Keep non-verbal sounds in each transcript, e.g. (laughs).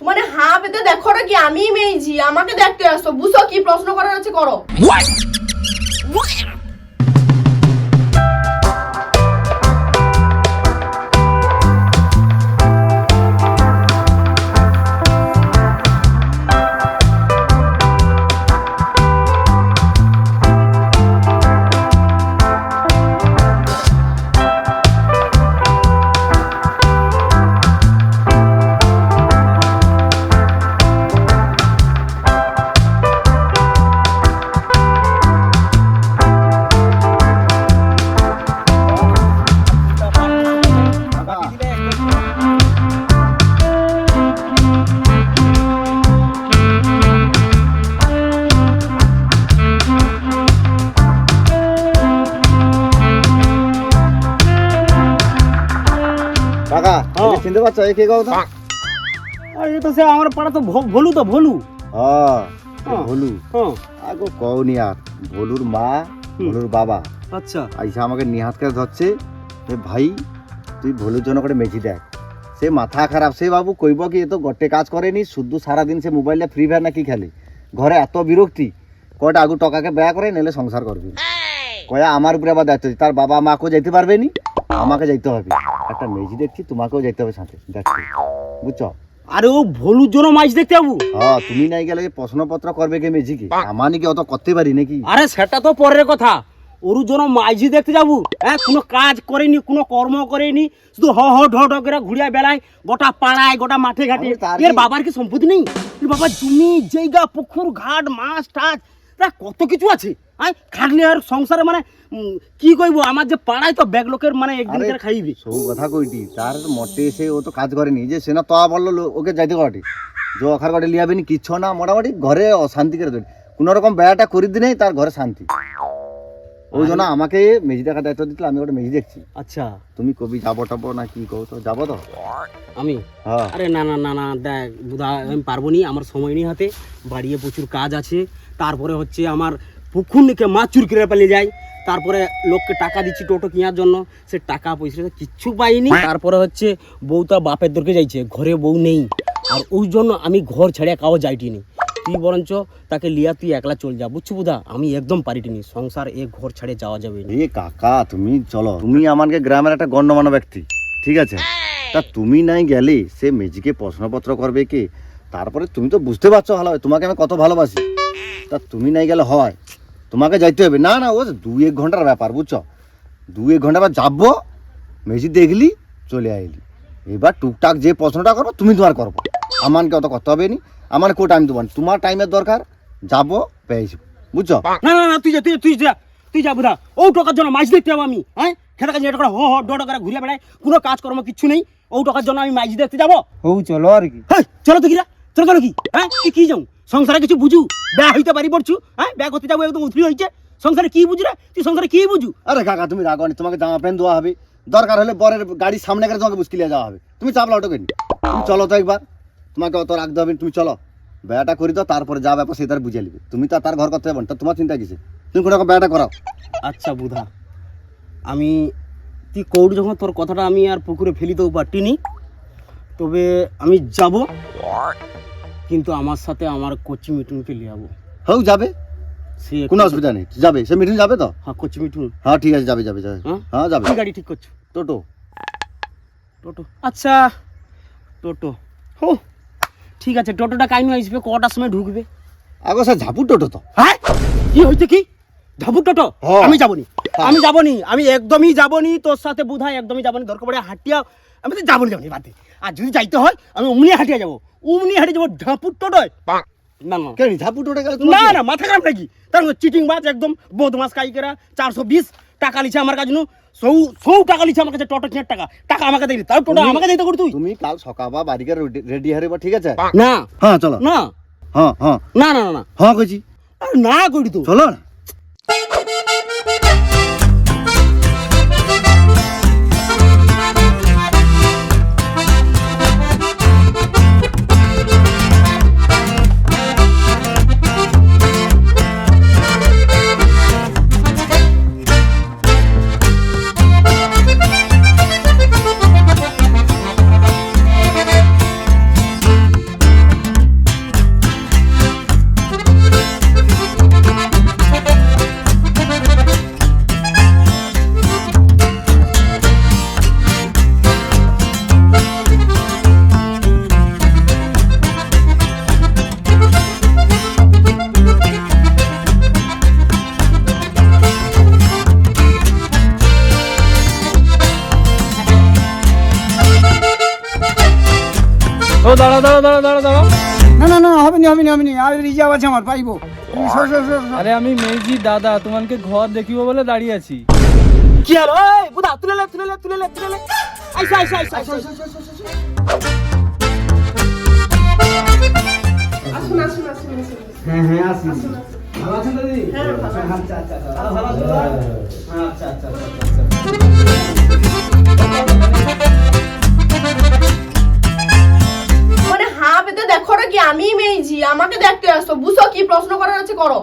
তোমার হাঁ পেতে দেখো কি আমি মেয়েজি আমাকে দেখতে আসো। বুঝো কি প্রশ্ন করার আছে করো। পারছ এ কে গাও তো? আর তো সে আমার পাড়া তো ভলু তো ভলু। হ্যাঁ। ভোলু। হ্যাঁ। আগো কওনি আর ভোলুর মা। ভোলুর বাবা। আচ্ছা। আইসা আমাকে নিহাত করে ধরছে এ ভাই তুই ভোলুর জন্য করে মেঝি দেখ। সে মাথা খারাপ সে বাবু কইব কি এ তো গটে কাজ করেনি শুধু সারাদিন সে মোবাইলে ফ্রি ফায়ার নাকি খেলে? ঘরে এত বিরক্তি কয়টা আগু টকাকে ব্যয় করে নেলে সংসার করবি। কয়া আমার উপরে আবার দায়িত্ব তার বাবা মাকেও যেতে পারবে নি? আমাকে যাইতে হবে। একটা মেঝি দেখছি তোমাকেও যাইতে হবে সাথে। দেখতে বুঝছ? আরে ও ভলুর জন্য মাছ দেখতে যাব। হ্যাঁ তুমি নাই গেলে প্রশ্নপত্র করবে কে মেঝিকে? আমানি কি অত করতে পারি নাকি? আরে সেটা তো পরের কথা। ওরু জন্য মাঝি দেখতে যাব। হ্যাঁ কোনো কাজ করেনি কোনো কর্ম করেনি। শুধু হ হ ঢ ঢ করে ঘুরিয়া বেড়ায় গোটা পাড়ায় গোটা মাঠে ঘাটে। এর বাবার কি সম্পত্তি নেই? বাবা জমি জায়গা পুকুর ঘাট মাছ টাছ। কত কিছু আছে? হ্যাঁ খাটলে আর সংসারে মানে কি কইব? আমার যে পাড়ায় তো ব্যাগ লোকের মানে একদিন করে খাইবি। সব কথা কইটি তার মটে এসে ও তো কাজ করেনি যে সেনা তো বলল ওকে যাইতে কটি যে অখার কটে লিয়াবেনি কিচ্ছু না মোটামুটি ঘরে অশান্তি করে দেবে কোনো রকম বেড়াটা করি দিনেই তার ঘরে শান্তি। ওই জন্য আমাকে মেজি দেখার দায়িত্ব দিতে আমি ওটা মেজি দেখছি। আচ্ছা। তুমি কবি যাব টাবো না কি কও তো যাব তো? আমি? হ্যাঁ। আরে না না না না দেখ বুধা আমি পারব নি আমার সময় নেই হাতে বাড়িয়ে প্রচুর কাজ আছে। তারপরে হচ্ছে আমার পুকুর নিকে মাছ চুরি করে পালিয়ে যায়। তারপরে লোককে টাকা দিচ্ছি টোটো কেনার জন্য। সে টাকা পয়সা কিচ্ছু পাইনি তারপরে হচ্ছে বউ তার বাপের দরকে যাইছে। ঘরে বউ নেই। আর ওই জন্য আমি ঘর ছেড়ে কাও যাইটিনি। তুই বরঞ্চ তাকে লিয়া তুই একলা চল যা। বুঝছ বুধা? আমি একদম পারিটিনি। সংসার এ ঘর ছেড়ে যাওয়া যাবে না। এ কাকা তুমি চলো। তুমি আমাকে গ্রামের একটা গণ্যমান্য ব্যক্তি। ঠিক আছে? তা তুমি নাই গেলে সে মেজিকে প্রশ্নপত্র করবে কে? তারপরে তুমি তো বুঝতে পারছ ভালো তোমাকে আমি কত ভালোবাসি। তা তুমি নাই গেলে হয়। তোমাকে যাইতে হবে। না না ও দু এক ঘণ্টার ব্যাপার বুঝছ? দু এক ঘণ্টা বা যাব মেজি দেখলি চলে আইলি। এবার টুকটাক যে প্রশ্নটা করব তুমি তোমার করব। আমাকে অত করতে হবে নি। আমার কো টাইম তোমার তোমার টাইমের দরকার যাব পেয়েছি। বুঝছ? না না না তুই যা তুই তুই যা তুই যা বুধা ও টাকার জন্য মাছ দেখতে যাব আমি হ্যাঁ? খেটা কাজ এটা করে হ হ ডটো করে ঘুরে বেড়ায়। কোনো কাজকর্ম কিচ্ছু নেই। ও টাকার জন্য আমি মাছ দেখতে যাব। হউ চলো আর কি। হ্যাঁ চলো তো কিরা চলো চলো কি হ্যাঁ? কি যাও? সংসারে কিছু বুঝু? ব্যয় হইতে পারি পড়ছু হ্যাঁ? ব্যয় করতে যাব একদম উথলি হয়েছে সংসারে কি বুঝু রে? তুই সংসারে কি বুঝু? আরে কাকা তুমি রাগনি তোমাকে জামা প্যান্ট দেওয়া হবে। দরকার হলে বরের গাড়ির সামনে করে তোমাকে মুশকিলে যাওয়া হবে। তুমি চাপলা ওটা কেন তুমি চলো তো একবার। তোমাকে অত রাখতে হবে না, তুমি চলো। বেয়াটা করি দাও তারপরে যা ব্যাপার সে তার বুঝে নিবে। তুমি তো তার ঘর করতে পারবে না তোমার চিন্তা কিসে তুমি কোনো রকম বেয়াটা করাও। আচ্ছা বুধা আমি তুই কৌড় যখন তোর কথাটা আমি আর পুকুরে ফেলিতেও পারটিনি তবে আমি যাব। কিন্তু আমার সাথে আমার কোচি মিটুনকে লিয়ে যাব। হোক যাবে? সে কোনো অসুবিধা নেই। যাবে? সে মিটিং যাবে তো? হ্যাঁ কোচি মিটুন হ্যাঁ ঠিক আছে যাবে যাবে যাবে। হ্যাঁ? হ্যাঁ যাবে। কি গাড়ি ঠিক করছ? টোটো। টোটো। আচ্ছা টোটো। হো ঠিক আছে টোটোটা কাইনু আসবে? কটার সময় ঢুকবে? আগো স্যার ঝাপু টোটো তো। হ্যাঁ? কি হয়েছে কি? ধাবুর টোটো? হ্যাঁ। আমি যাবনি। আমি যাবনি। আমি একদমই যাবনি তোর সাথে বোধহয় একদমই যাবনি। দরকার পড়ে হাঁটিয়া আমি তো যাবনি যাবনি বাদ। আর যদি যাইতে হয় আমি অমনি হাঁটিয়া যাব। অমনি হাঁটে যাব ঢাপুর টোটোয়। না না। কেন ঝাপু টোটো গেলে না না মাথা খারাপ নাকি? তার চিটিং বাজ একদম বদমাস কাইকেরা চারশো বিশ টাকা লিছে আমার কাছে নু। সৌ সৌ টাকা লিছে আমার কাছে টোটো কেনার টাকা। টাকা আমাকে দেয়নি। তাও টোটো আমাকে দিতে করি তুই। তুমি কাল সকাল বা বাড়িকে রেডি হারিবা ঠিক আছে? না। হ্যাঁ চলো। না। হ্যাঁ হ্যাঁ। না না না না। হ্যাঁ কইছি। আরে না করি তো চলো না। ও দাঁড়া দাঁড়া দাঁড়া দাঁড়া দাঁড়া না না না হবে না হবে না হবে না আর রিজার্ভ আছে আমার পাইবো। তুমি সর, সর, সর, সর। আরে আমি মেজি দাদা তোমাকে ঘর দেখিব বলে দাঁড়িয়ে আছি। কি আর ওই বুদা তুলে লে তুলে লে তুলে লে তুলে লে আইসা আইসা আইসা আইসা। আসুন আসুন আসুন আসুন। হ্যাঁ হ্যাঁ আসি ভালো আছেন দাদি? আচ্ছা আচ্ছা আচ্ছা। ভালো ভালো আছেন দাদা? আচ্ছা আচ্ছা আচ্ছা আচ্ছা। আমাকে দেখতে আসো বুঝো কি প্রশ্ন করার আছে করো।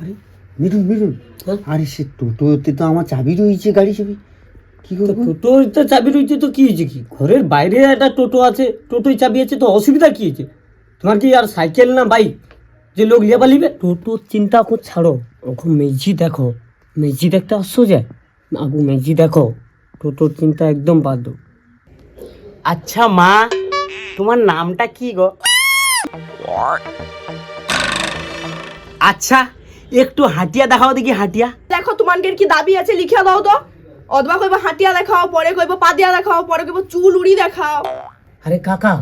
আরে মিঠুন মিঠুন। আরে সে টোটোতে তো আমার চাবি রয়েছে গাড়ি চাবি। কি করব টোটোর তো চাবি রয়েছে তো কি হয়েছে কি? ঘরের বাইরে একটা টোটো আছে টোটোয় চাবি আছে তো অসুবিধা কি হয়েছে? তোমার কি আর সাইকেল না বাইক? যে লোক লিয়ে পালিবে টোটোর চিন্তা কর ছাড়ো। ওখন মেজি দেখো মেজি দেখতে আসছো যায় আগু মেজি দেখো টোটোর চিন্তা একদম বাদ দাও আচ্ছা মা তোমার নামটা কি গো? আচ্ছা একটু হাটিয়া দেখাও দেখি হাটিয়া। দেখো তোমাদের কি দাবি আছে লিখিয়া দাও তো। অথবা কইব হাটিয়া দেখাও পরে কইব পাদিয়া দেখাও পরে কইব চুল উড়ি দেখাও। আরে কাকা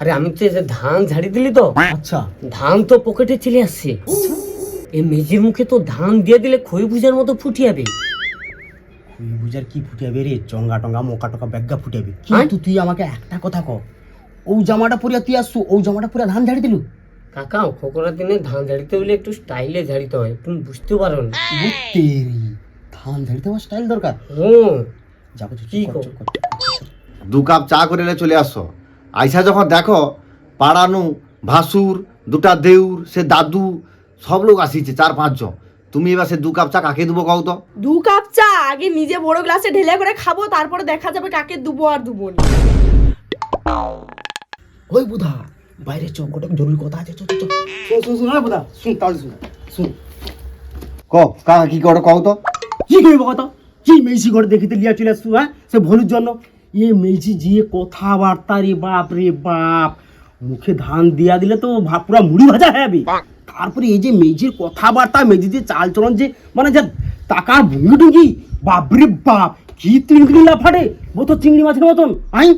আরে আমি তো এই যে ধান ঝাড়ি দিলি তো আচ্ছা। ধান তো পকেটে চলে আসছে। এই মেজির মুখে তো ধান দিয়ে দিলে খই ভুজার মতো ফুটিয়াবে। খই বুঝার কি ফুটাবে রে? চঙ্গা টঙ্গা মোকা টোকা ব্যাগা ফুটাবে কিন্তু তুই আমাকে একটা কথা ক ও জামাটা পরিয়া তুই আসছু ও জামাটা পরিয়া ধান ঝাড়ি দিলু? কাকা খোকরার দিনে ধান ঝাড়িতে হলে একটু স্টাইলে ঝাড়িতে হয় তুমি বুঝতে পারো না। তেরি ধান ঝাড়িতে আমার স্টাইল দরকার। হুম। যাব তুই কি। দু কাপ চা করে চলে আসো। আইসা যখন দেখো পাড়ানু ভাসুর দুটা দেউর সে দাদু সব লোক আসিছে চার পাঁচজন। তুমি এবার সে দু কাপ চা কাকে দেবো কও তো? দু কাপ চা আগে নিজে বড় গ্লাসে ঢেলে করে খাব তারপরে দেখা যাবে কাকে দুবো আর দুবো না। ওই বুধা বাইরে চোখ গোটা জরুরি কথা আছে চল চল চল। শুন শুন শুন বুধা শুন তাহলে শুন শুন। ক কাকা কি করো কও তো? কি করব কথা কি মেসি ঘরে দেখিতে লিয়া চলে আসছু হ্যাঁ? সে ভলুর জন্য। এ মেসি যে কথাবার্তা রে বাপ রে বাপ। মুখে ধান দিয়া দিলে তো পুরা মুড়ি ভাজা হবে তারপরে এই যে মেজির কথাবার্তা মেজি যে চাল চলন যে মানে যা টাকার ভুঙ্গি বাপ রে বাপ কি তিনগুলি না ফাটে মতো চিংড়ি মাছের মতন আই?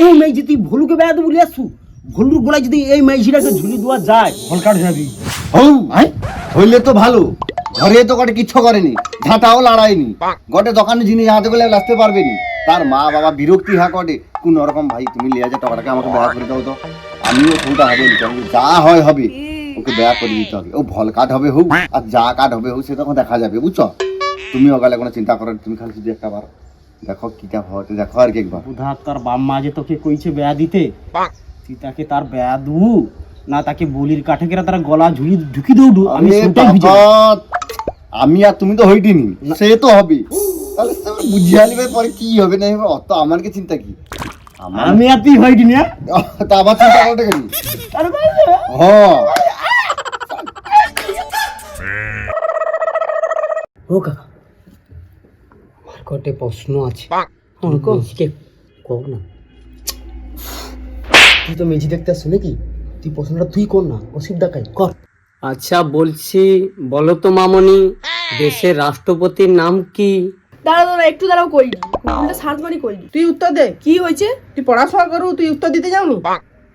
ও মেজি তুই ভলুকে বেড়া দেবো আসু ভলুর গোলায় যদি এই মেজিটাকে ঝুলি দেওয়া যায় ভলকাট যাবি। হৌ আই? হইলে তো ভালো। ঘরে তো কটে কিচ্ছু করেনি। ঝাঁটাও লড়াইনি। গটে দোকানে জিনিস হাতে গেলে আসতে পারবেনি তার মা বাবা বিরক্তি হা করে। কোন রকম ভাই তুমি লিয়ে যা টাকাটাকে আমাকে ব্যয় করে দাও তো। আমিও ছুটা হবে যা হয় হবে ওকে ব্যয় করে দিতে হবে। ও ভল কাট হবে হোক আর যা কাট হবে হোক সে তখন দেখা যাবে বুঝছ? তুমি ওগালে কোনো চিন্তা করো তুমি খালি শুধু একটা বার দেখো কিটা হতে দেখো আর কি একবার। বুধা তার বাপ মা যে তোকে কইছে বেয়া দিতে তুই তাকে তার বেয়া দু না তাকে বলির কাঠে কেরা তার গলা ঝুলি ঢুকি দৌড়ু আমি আমি আর তুমি তো হইটিনি সে তো হবে। তাহলে তো বুঝিয়া নিবে পরে কি হবে না হবে? অত আমার কি চিন্তা কি? আমার আমি আর তুই হইটি না? (laughs) তা আবার চিন্তা করতে কেন হ। ও কাকা। আমার কটে প্রশ্ন আছে। মেজিকে কও না? তুই তো মেজি দেখতে আসছো নাকি? তুই পছন্দটা তুই কর না অসিফ ডাকাই কর। আচ্ছা বলছি বলো তো মামনি দেশের রাষ্ট্রপতির নাম কি? দাঁড়া দাঁড়া একটু দাঁড়াও কই গুগলটা সার্চ মারি কই তুই উত্তর দে। কি হয়েছে? তুই পড়াশোনা করু তুই উত্তর দিতে যাওনি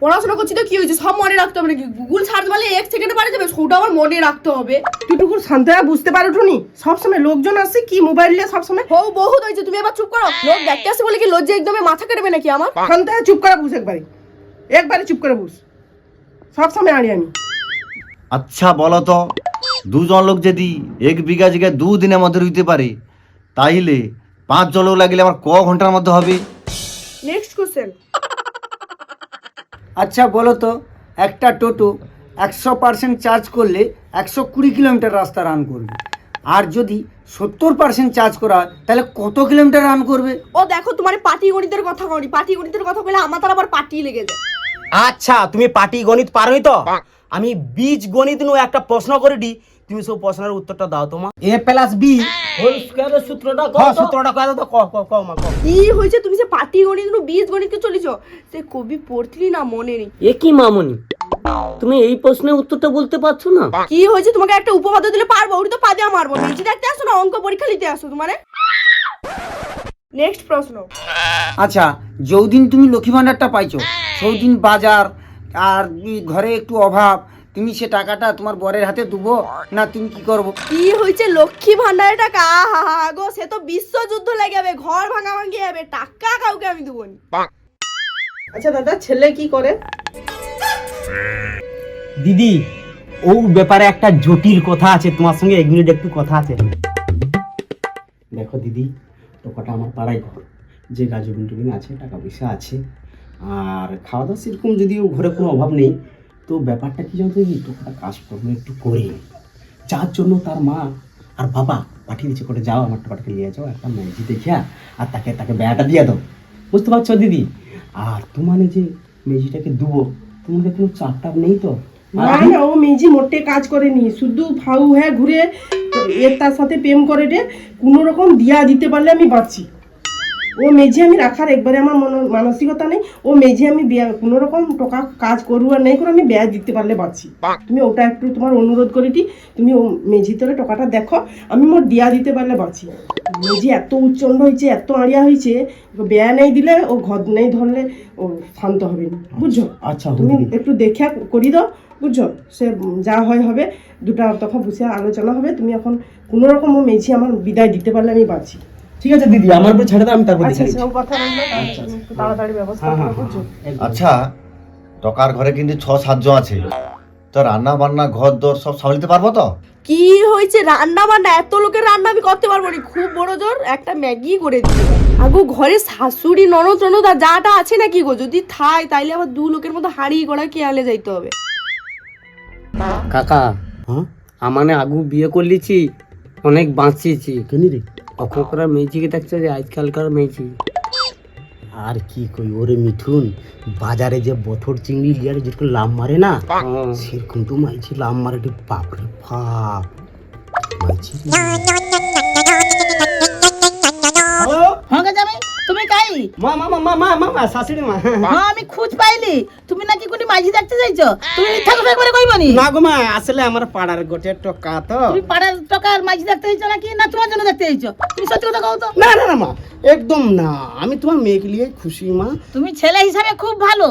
পড়াশোনা করছি তো কি হয়েছে? সব মনে রাখতে হবে নাকি? গুগল সার্চ মারলে এক সেকেন্ডে পারে যাবে ওটা আমার মনে রাখতে হবে। তুই টুকুর শান্তি বুঝতে পারো নি সবসময় লোকজন আসে কি মোবাইল নিয়ে সবসময়? হৌ বহুত হয়েছে তুমি এবার চুপ করো। লোক দেখতে আসছে বলে কি লজ্জা একদমে মাথা কেটে নাকি আমার? শান্তি চুপ করে বুঝ একবারে। একবারে চুপ করে বুঝ। সবসময় আনি আমি। আচ্ছা বলো তো দুজন লোক যদি এক বিঘা জায়গায় দু দিনের মধ্যে রইতে পারে তাইলে পাঁচ জন লোক লাগলে আমার ক ঘণ্টার মধ্যে হবে? নেক্সট কোশ্চেন আচ্ছা বলো তো একটা টোটো একশো পার্সেন্ট চার্জ করলে একশো কুড়ি কিলোমিটার রাস্তা রান করবে। আর যদি সত্তর পার্সেন্ট চার্জ করা হয় তাহলে কত কিলোমিটার রান করবে? ও দেখো তোমার পাটি গণিতের কথা করি পাটি গণিতের কথা বলে আমার তার আবার পাটি লেগে যায়। আচ্ছা তুমি পাটি গণিত পারোই তো? আমি বীজ গণিত নু একটা প্রশ্ন করে দি তুমি সব প্রশ্নের উত্তরটা দাও তোমার এ প্লাস বি হোল স্কয়ারের সূত্রটা কও হ্যাঁ সূত্রটা কয়ে দাও তো ক ক ক মা ক কি হয়েছে? তুমি সে পাটি গণিত নু বীজ গণিতকে চলিছ সে কবি পড়তিলি না মনে নেই। এ কি মামনি? তুমি এই প্রশ্নের উত্তরটা বলতে পারছ না? কি হয়েছে? তোমাকে একটা উপপাদ্য দিলে পারব ওটা তো পাদিয়া মারবো মেজি দেখতে আসো না অঙ্ক পরীক্ষা নিতে আসো তোমারে। নেক্সট প্রশ্ন। আচ্ছা যৌদিন তুমি লক্ষ্মী ভান্ডারটা পাইছো। সৌদিন বাজার আর ঘরে একটু অভাব তুমি সে টাকাটা তোমার বরের হাতে দেবো না তুমি কি করব? কি হয়েছে লক্ষ্মী ভান্ডারের টাকা? আহা হা হা গো সে তো বিশ্বযুদ্ধ লেগে যাবে ঘর ভাঙা ভাঙি যাবে টাকা কাউকে আমি দেবো নি। আচ্ছা দাদা ছেলে কি করে? দিদি ওর ব্যাপারে একটা জটিল কথা আছে তোমার সঙ্গে এক মিনিট একটু কথা আছে। দেখো দিদি টোকাটা আমার পাড়ায় ঘর। যে গাজবিন টুবিন আছে টাকা পয়সা আছে আর খাওয়া দাওয়া সেরকম যদিও ঘরে কোনো অভাব নেই তো ব্যাপারটা কি জানতো দিদি টোকাটা কাজকর্ম একটু করে যার জন্য তার মা আর বাবা পাঠিয়ে দিচ্ছে করে যাও, আমার টোকাটাকে নিয়ে যাও, একটা ম্যাজি দেখিয়া আর তাকে তাকে বেড়াটা দিয়ে দাও। বুঝতে পারছ দিদি? আর তোমার যে মেজিটাকে দুবো তোমাদের কোনো চাপ টাপ নেই তো? না না, ও মেজি মোটে কাজ করেনি, শুধু ফাউ হ্যাঁ ঘুরে এর তার সাথে প্রেম করে রে, কোনো রকম দিয়া দিতে পারলে আমি বাঁচি। ও মেঝে আমি রাখার একবারে আমার মন- মানসিকতা নেই। ও মেঝে আমি বিয়া কোনো রকম টাকা কাজ করু আর নেই করে আমি ব্যয় দিতে পারলে বাঁচি। তুমি ওটা একটু তোমার অনুরোধ করে দি তুমি ও মেঝি তোরে টাকাটা দেখো আমি মোর দিয়া দিতে পারলে বাঁচি। মেঝে এত উচ্চন্ড হয়েছে এত আড়িয়া হয়েছে ব্যয় নেই দিলে ও ঘর নেই ধরলে ও শান্ত হবে না। বুঝছ? আচ্ছা তুমি একটু দেখে করি দাও বুঝছ? সে যা হয় হবে দুটা তখন বসে আলোচনা হবে। তুমি এখন কোনো রকম ও মেঝি আমার বিদায় দিতে পারলে আমি বাঁচি। ঠিক আছে দিদি আমার উপর ছেড়ে দাও আমি তারপর আচ্ছা দেখে নিচ্ছি। কথা রইল তুমি একটু তাড়াতাড়ি ব্যবস্থা হ্যাঁ, হ্যাঁ। আচ্ছা টকার ঘরে কিন্তু ছ সাতজন আছে। তো রান্না বান্না ঘর দর সব সামলিতে পারব তো? কি হয়েছে? রান্না বান্না এত লোকের রান্না আমি করতে পারব না। খুব বড় জোর একটা ম্যাগি করে দিই আগো ঘরে শাশুড়ি ননদ টনদ আর যাটা আছে নাকি গো? যদি থাই তাইলে আবার দু লোকের মতো হাড়ি গোড়া কে আলে যাইতে হবে? কাকা হ্যাঁ? আমানে আগু বিয়ে করলিছি অনেক বাঁচিয়েছি। কেনি রে? অখনকার মেয়েছিকে দেখছে যে আজকালকার মেয়েছি আর কি কই ওরে মিঠুন বাজারে যে বথর চিংড়ি লিয়ার যেরকম লাভ মারে না সেরকম তো মাইছি লাভ মারে বাপরে বাপ মাইছি তুমি মা মা মা মা মা মা মা শাশুড়ি মা। হ্যাঁ আমি খুঁজ পাইলি। তুমি নাকি কোনি মাঝি দেখতে যাইছো তুমি মিথ্যা কথা একবারে কইবনি না? গো মা আসলে আমার পাড়ার গোটে টকা তো। তুমি পাড়ার টাকার মাঝি দেখতে যাইছো নাকি? না তোমার জন্য দেখতে যাইছো তুমি সত্যি কথা কও তো। না না না মা একদম না। আমি তোমার মেয়েকে নিয়ে খুশি মা। তুমি ছেলে হিসাবে খুব ভালো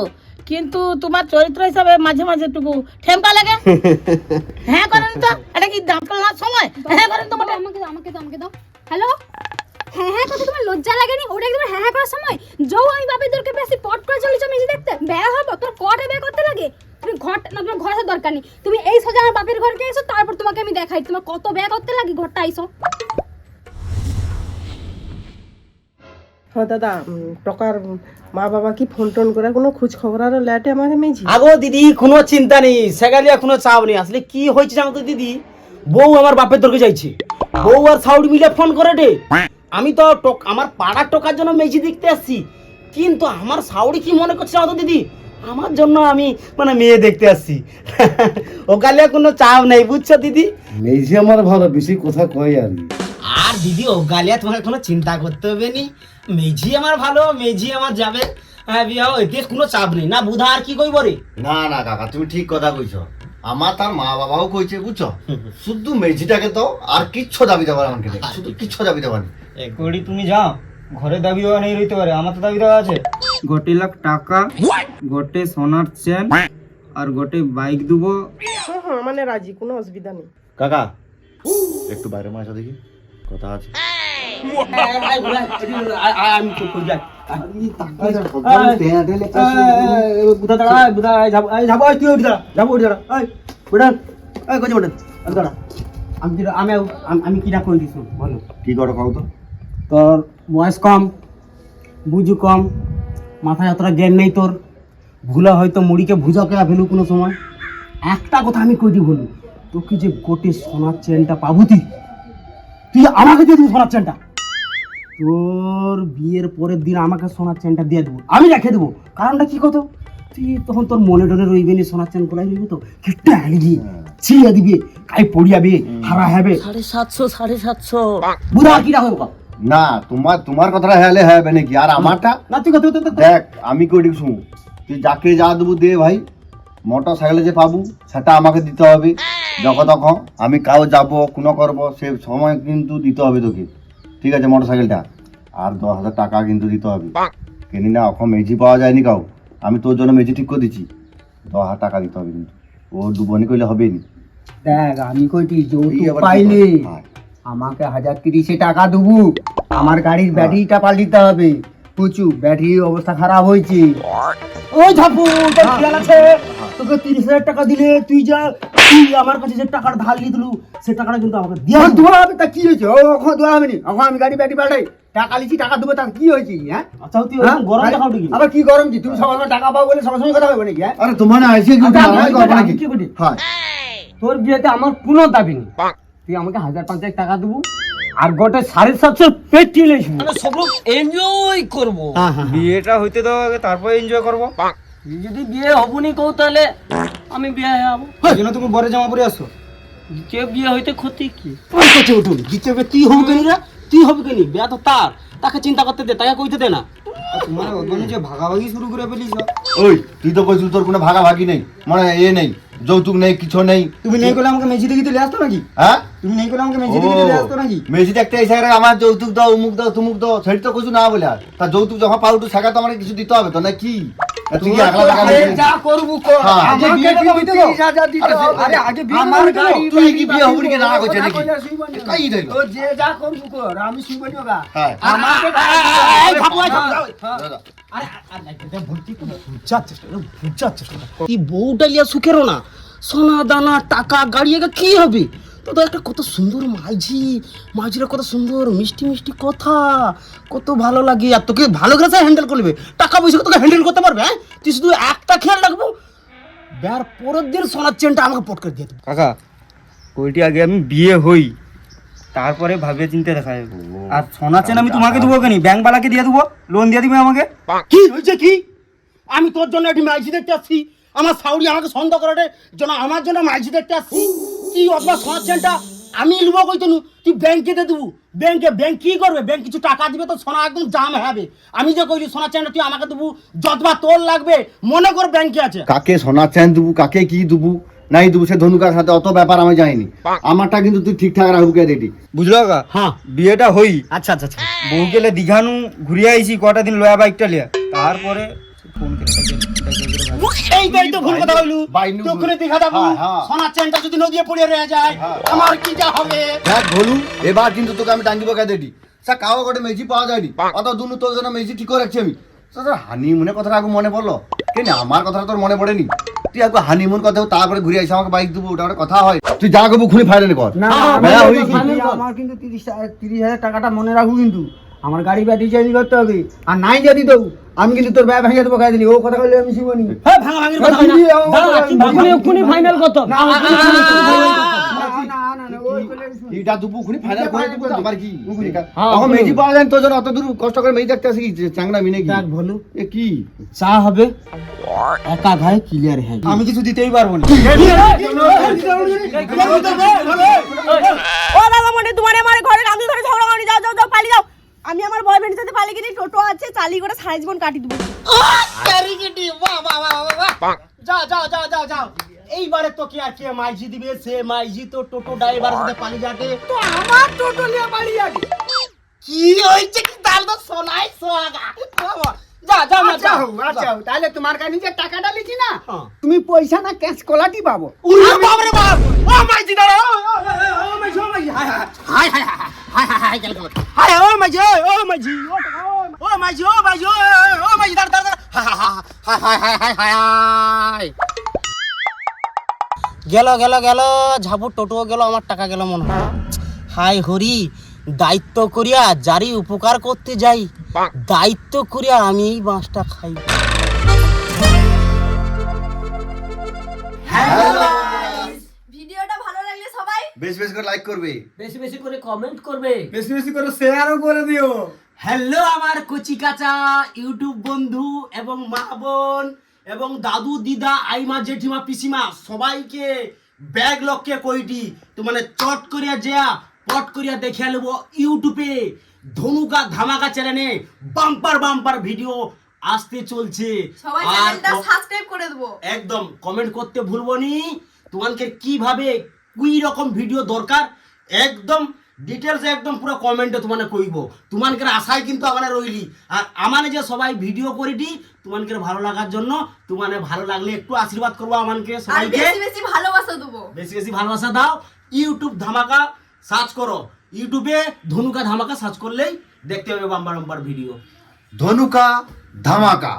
কিন্তু তোমার চরিত্র হিসাবে মাঝে মাঝে একটু ঠেমকা লাগে। (laughs) হ্যাঁ করেন তো? এটা কি ফেলার সময়? হ্যাঁ করেন তো আমাকে আমাকে দাও আমাকে দাও। হ্যালো হ্যাঁ হ্যাঁ কথা তোমার লজ্জা লাগেনি? ওটা একদম হ্যাঁ হ্যাঁ করার সময়। যাও আমি বাপের দরকে বেশি পট করে চলেছো মেজি দেখতে। ব্যয় হব? তোর কটে ব্যয় করতে লাগে? তুমি ঘর না তোমার ঘর আসার দরকার নেই। তুমি এই সোজা আমার বাপের ঘরকে এসো তারপর তোমাকে আমি দেখাই। তোমার কত ব্যয় করতে লাগে? ঘরটা আইসো। হ্যাঁ দাদা টকার মা বাবা কি ফোন টোন করে কোনো খোঁজ খবর আর লেটে আমাকে মেঝি আগো দিদি কোনো চিন্তা নেই। সেগালিয়া কোনো চাপ নেই। আসলে কি হয়েছে জানো তো দিদি? বউ আমার বাপের দরকে যাইছে। বউ আর সাউড মিলে ফোন করে রে। আমি তো টোক- আমার পাড়ার টোকার জন্য মেজি দেখতে আসছি। কিন্তু আমার সাউরি কি মনে করছে জানো তো দিদি? আমার জন্য আমি মানে মেয়ে দেখতে আসছি। (laughs) ওকালিয়া কোনো চাপ নেই বুঝছ দিদি? মেঝে আমার ভালো বেশি কথা কয় আর আর দিদি ও গালিয়া তোমাকে কোনো চিন্তা করতে হবে নি। মেঝি আমার ভালো মেঝি আমার যাবে। হ্যাঁ বিয়া এতে কোনো চাপ নেই। না বুধা আর কি কইব রে? না না কাকা তুমি ঠিক কথা কইছো। আমার তার মা বাবাও কইছে বুঝছ শুধু মেঝিটাকে তো আর কিচ্ছু দাবি দেবার আমাকে নেই শুধু কিচ্ছু দাবি দেবার নেই কড়ি তুমি যাও ঘরে দাবি দেওয়া নেই রইতে পারে আমার তো দাবি দেওয়া আছে গোটে লাখ টাকা গোটে সোনার চেন আর গোটে বাইক দেবো হ্যাঁ হ্যাঁ মানে রাজি কোনো অসুবিধা নেই কাকা একটু বাইরে মাসা দেখি কথা আছে আমি চুপ করে যাই আমি কিনা করে দিছি বলো কি করো কাউ তো তোর বয়স কম বুঝু কম মাথায় অতটা জ্ঞান নেই তোর ভুলা হয়তো মুড়িকে ভুজাকে ফেলু কোনো সময় একটা কথা আমি কইটি বলু তোকে যে গোটে সোনার চেনটা পাবো তুই তুই আমাকে দিয়ে দিবি সোনার চেনটা? তোর বিয়ের পরের দিন আমাকে সোনার চেনটা দিয়ে দেবো। আমি রেখে দেবো। কারণটা কি কত? তুই তখন তোর মনে টনে রইবে নি সোনার চেন কোলাই রইবে তো? কিটা আলিবি ছিয়া দিবি কাই পড়িয়াবে হারা হবে। সাড়ে সাতশো সাড়ে সাতশো। বুড়া কি রাখবে না তোমার তোমার কথাটা হেলে হবে নাকি? আর আমারটা? না তুই কত দেখ আমি কই শুন তুই যাকে যা দেবো দে ভাই। মোটর সাইকেলে যে পাবো সেটা আমাকে দিতে হবে। যখন তখন আমি কাউ যাব কোনো করব সে সময় কিন্তু দিতে হবে তোকে। ঠিক আছে মোটর সাইকেলটা আর দশ হাজার টাকা কিন্তু দিতে হবে। কেনি না এখন মেজি পাওয়া যায়নি কাউ? আমি তোর জন্য মেজি ঠিক করে দিচ্ছি। দশ হাজার টাকা দিতে হবে কিন্তু। ও দুবনি করলে হবে নি দেখ আমি কইটি যৌতুক পাইলে হ্যাঁ। আমাকে হাজার তিরিশে টাকা দেবো। আমার গাড়ির ব্যাটারিটা পাল্টিতে হবে। প্রচুর ব্যাটারির অবস্থা খারাপ হয়েছে। ওই ঝাপু তোর খেয়াল আছে? তোকে তিরিশ হাজার টাকা দিলে তুই যা তুই আমার কাছে যে টাকাটা ধার নিয়ে দিলু সে টাকাটা কিন্তু আমাকে দিয়ে দেওয়া হবে তা কি হয়েছে? ও এখন দেওয়া হবে নি এখন আমি গাড়ি ব্যাটারি পাল্টাই? টাকা লিছি টাকা দেবো তা কি হয়েছে? হ্যাঁ? আচ্ছা তুই হ্যাঁ? গরম দেখাও কি আবার কি গরম কি তুমি সবার টাকা পাও বলে সবার সঙ্গে কথা হবে নাকি হ্যাঁ? আরে তোমার না কি আচ্ছা, আমি কি কি? হ্যাঁ। তোর বিয়েতে আমার কোনো দাবি নেই। তুই আমাকে হাজার পঞ্চাশ টাকা দেবো আর গোটে সাড়ে সাতশো পেটি লোক এনজয় করব। বিয়েটা হইতে দাও আগে তারপর এনজয় করব। যদি বিয়ে হবনি কৌ তাহলে আমি বিয়ে হব এই জন্য তুমি বরে জামা পরে আসো। দ্বিতীয় বিয়ে হইতে ক্ষতি কি? তুই করছে উঠুন দ্বিতীয় বিয়ে তুই হবে কেনি রে? তুই হবে কেনি? বিয়া তো তার। তাকে চিন্তা করতে দে তাকে কইতে দে না। তোমার ওখানে যে ভাগাভাগি শুরু করে ফেলিস ওই তুই তো কইছিস তোর কোনো ভাগাভাগি নেই। মানে এ নেই যৌতুক নেই কিছু নেই। তুমি নেই করলে আমাকে মেঝে দিকে দিলে আসতো নাকি? হ্যাঁ? তুমি নেই আমাকে আসতো নাকি? এসে গেলে আমার যৌতুক দাও উমুক দাও তুমুক দাও সেটা তো কিছু না বলে আর। তা যৌতুক যখন পাউটু শেখা তো আমাকে কিছু দিতে হবে তো না কি? বউটা লিয়া সুখেরও না। সোনা দানা টাকা গাড়ি কি হবে? তো তো একটা কত সুন্দর মাঝি মাঝিরা কত সুন্দর মিষ্টি মিষ্টি কথা কত ভালো লাগে। আর তোকে ভালো করে হ্যান্ডেল করবে। টাকা পয়সা তোকে হ্যান্ডেল করতে পারবে হ্যাঁ? তুই শুধু একটা খেয়াল রাখব। বের পরের দিন সোনার চেনটা আমাকে পট করে দিয়ে দেবো কাকা ওইটি আগে আমি বিয়ে হই তারপরে ভাবে চিন্তে দেখা যাবে। আর সোনা চেন আমি তোমাকে দেবো কেন? ব্যাংকবালাকে দিয়ে দেবো? লোন দিয়ে দিবে আমাকে? কি হয়েছে কি? আমি তোর জন্য একটি মাইজি দেখতে আসছি। আমার সাউরি আমাকে সন্দেহ করার জন্য আমার জন্য মাইজি দেখতে আসছি। তুই অথবা সোনার আমি লুবো কইতো নু, তুই ব্যাংকে দিয়ে দেবো। ব্যাংকে ব্যাংক কি করবে? ব্যাংক কিছু টাকা দিবে তো সোনা একদম জাম হবে। আমি যে কইলি সোনার চেনটা তুই আমাকে দেবো যতবা তোর লাগবে মনে কর ব্যাংকে আছে। কাকে সোনার চেন দেবো কাকে কি দেবো নাই দেবো সে ধনুকার সাথে অত ব্যাপার আমি জানিনি। আমারটা কিন্তু তুই ঠিকঠাক রাখব কে রেডি? বুঝলো কাকা? হ্যাঁ। বিয়েটা হই। আচ্ছা আচ্ছা আচ্ছা। বউ গেলে দীঘানু ঘুরিয়ে আইছি কটা দিন লয়া বাইকটা লিয়া তারপরে ফোন করে এইটাই তো ভুল কথা কইলু ভুল। দক্ষিণে দিঘা যাব হ্যাঁ, হ্যাঁ। সোনার চেনটা যদি নদীয়ে পড়ে রয়ে যায় আমার কি যা হবে? দেখ ভলু এবার কিন্তু তোকে আমি টাঙ্গিব কে রেডি সা কাও গোটে মেজি পাওয়া যায়নি। অত দুনু তোর জন্য মেজি ঠিক করে রাখছি আমি। হানিমুনে কথাটা আগে মনে পড়ল? কেন আমার কথাটা তোর মনে পড়েনি? তুই আগে হানিমুন কথা তারপরে ঘুরে আসি আমাকে বাইক দেবো ওটা কথা হয়। তুই যা করব খুনি ফাইনাল কর। না আমার কিন্তু তিরিশ তিরিশ হাজার টাকাটা মনে রাখব কিন্তু। আমার গাড়ি ব্যাটারি চেঞ্জ করতে হবে আর নাই যদি দেবো আমি কিন্তু তোর ব্যয় ভেঙে দেবো খাই দিলি ও কথা বললে আমি শিবনি হ্যাঁ ভাঙা ভাঙির কথা হয় না এক্ষুনি ফাইনাল কত এইটা দুবু খুনি ফাইনাল করে দেবো তো আমার কি এখন মেজি পাওয়া যায় না, তোর জন্য অত দূর কষ্ট করে মেজি দেখতে আসি কি চাংনা মিনে কি ভলু এ কি চা হবে একা ঘায়ে ক্লিয়ার হ্যাঁ আমি কিছু দিতেই পারব না ও বাবা মনে তোমার আমার ঘরে কান্দু ধরে ঝগড়া করি যাও যাও যাও পালিয়ে যাও আমি আমার বয়ফ্রেন্ডের সাথে পালিয়ে গেছি টোটো আছে চালি করে সারা জীবন কাটি দেবো। যাও যাও যাও যাও যাও। এইবারে তো কি আর কে মাইজি দিবে? সে মাইজি তো টোটো ড্রাইভারের সাথে পালিয়ে যাবে। তো আমার টোটো নিয়ে পালিয়ে যাবে? কি হয়েছে কি তার তো সোনাই সোহাগা? বাবা, যা যা মা আচ্ছা আচ্ছা তাহলে তোমার কাছে যে টাকাটা লিখি না হ্যাঁ। তুমি পয়সা না ক্যাশ কোলাটি পাবো উরে বাপ রে বাপ ও দাঁড়া ও, হাই হাই হাই হাই হাই হাই হাই গেল হাই ও মাইজি ও, ও মাইজি ও টাকা, ও, ও মাইজি ও মাইজি ও ও, ও মাইজি দাঁড়া দাঁড়া হাই হাই হাই হাই হাই হাই গেল গেল গেল ঝাবু টোটো গেল আমার টাকা গেল মনে হয় হাই হরি দায়িত্ব করিয়া যারি উপকার করতে যাই দায়িত্ব করিয়া আমি এই বাঁশটা খাই। ভিডিওটা ভালো লাগলে সবাই বেশ বেশ করে লাইক করবে। বেশি বেশি করে কমেন্ট করবে। বেশি বেশি করে শেয়ারও করে দিও। হ্যালো আমার কচি কাঁচা ইউটিউব বন্ধু এবং মা বোন এবং দাদু দিদা আইমা জেঠিমা পিসিমা সবাইকে ব্যাগ লক্ষ্যে কইটি। তো মানে চট করিয়া যেয়া পট করিয়া দেখিয়া নেব ইউটিউবে ধনুকা ধামাকা চ্যানেলে বাম্পার বাম্পার ভিডিও আসতে চলছে। আর সাবস্ক্রাইব করে দেবো। একদম কমেন্ট করতে ভুলবো নি। তোমাকে কীভাবে কুই রকম ভিডিও দরকার একদম ডিটেলস একদম পুরো কমেন্টে তোমাকে কইব। তোমাদের আশায় কিন্তু আমার রইলি। আর আমার যে সবাই ভিডিও করিটি তোমাদের ভালো লাগার জন্য তোমাদের ভালো লাগলে একটু আশীর্বাদ করব আমাকে সবাইকে। বেশি বেশি ভালোবাসা দেবো। বেশি বেশি ভালোবাসা দাও। ইউটিউব ধামাকা সার্চ করো। ইউটিউবে ধনুকা ধামাকা সার্চ করলেই দেখতে পাবে বাম্বার বাম্বার ভিডিও ধনুকা ধামাকা।